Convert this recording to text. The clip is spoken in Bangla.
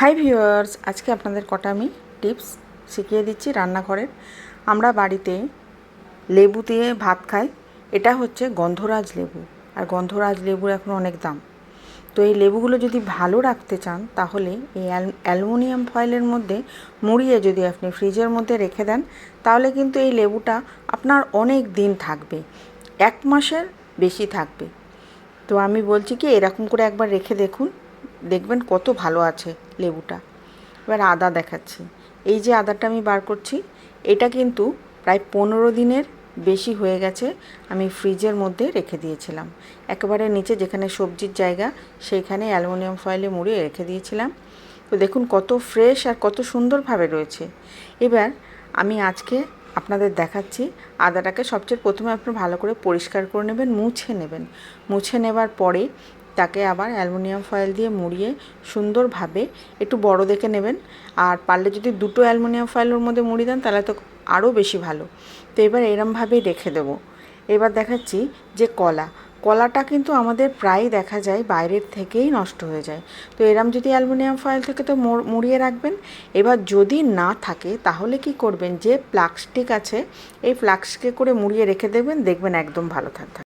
হাই ভিউয়ার্স, আজকে আপনাদের কটা আমি টিপস শিখিয়ে দিচ্ছি রান্নাঘরের। আমরা বাড়িতে লেবু দিয়ে ভাত খাই, এটা হচ্ছে গন্ধরাজ লেবু, আর গন্ধরাজ লেবুর এখন অনেক দাম। তো এই লেবুগুলো যদি ভালো রাখতে চান, তাহলে এই অ্যালুমিনিয়াম ফয়েলের মধ্যে মুড়িয়ে যদি আপনি ফ্রিজের মধ্যে রেখে দেন, তাহলে কিন্তু এই লেবুটা আপনার অনেক দিন থাকবে, এক মাসের বেশি থাকবে। তো আমি বলছি কি, এরকম করে একবার রেখে দেখুন। দেখবেন কত ভালো আছে লেবুটা। এবার আদা দেখাচ্ছি। এই যে আদাটা আমি বার করছি, এটা কিন্তু প্রায় পনেরো দিনের বেশি হয়ে গেছে, আমি ফ্রিজের মধ্যে রেখে দিয়েছিলাম। একেবারে নিচে যেখানে সবজির জায়গা, সেইখানে অ্যালুমিনিয়াম ফয়েলে মুড়িয়ে রেখে দিয়েছিলাম। তো দেখুন কত ফ্রেশ আর কত সুন্দরভাবে রয়েছে। এবার আমি আজকে আপনাদের দেখাচ্ছি আদাটাকে সবচেয়ে প্রথমে আপনি ভালো করে পরিষ্কার করে নেবেন, মুছে নেবেন। মুছে নেবার পরে তাকে আবার অ্যালুমিনিয়াম ফয়েল দিয়ে মুড়িয়ে সুন্দরভাবে একটু বড় দেখে নেবেন। আর পারলে যদি দুটো অ্যালুমিনিয়াম ফয়েলের মধ্যে মুড়ি দেন, তাহলে তো আরও বেশি ভালো। তো এবার এরমভাবেই রেখে দেবো। এবার দেখাচ্ছি যে কলা। কলাটা কিন্তু আমাদের প্রায় দেখা যায় বাইরের থেকেই নষ্ট হয়ে যায়। তো এরম যদি অ্যালুমিনিয়াম ফয়েল থেকে তো মুড়িয়ে রাখবেন। এবার যদি না থাকে, তাহলে কি করবেন? যে প্লাস্টিক আছে, এই ফ্লাক্সকে করে মুড়িয়ে রেখে দেবেন, দেখবেন একদম ভালো থাকবে।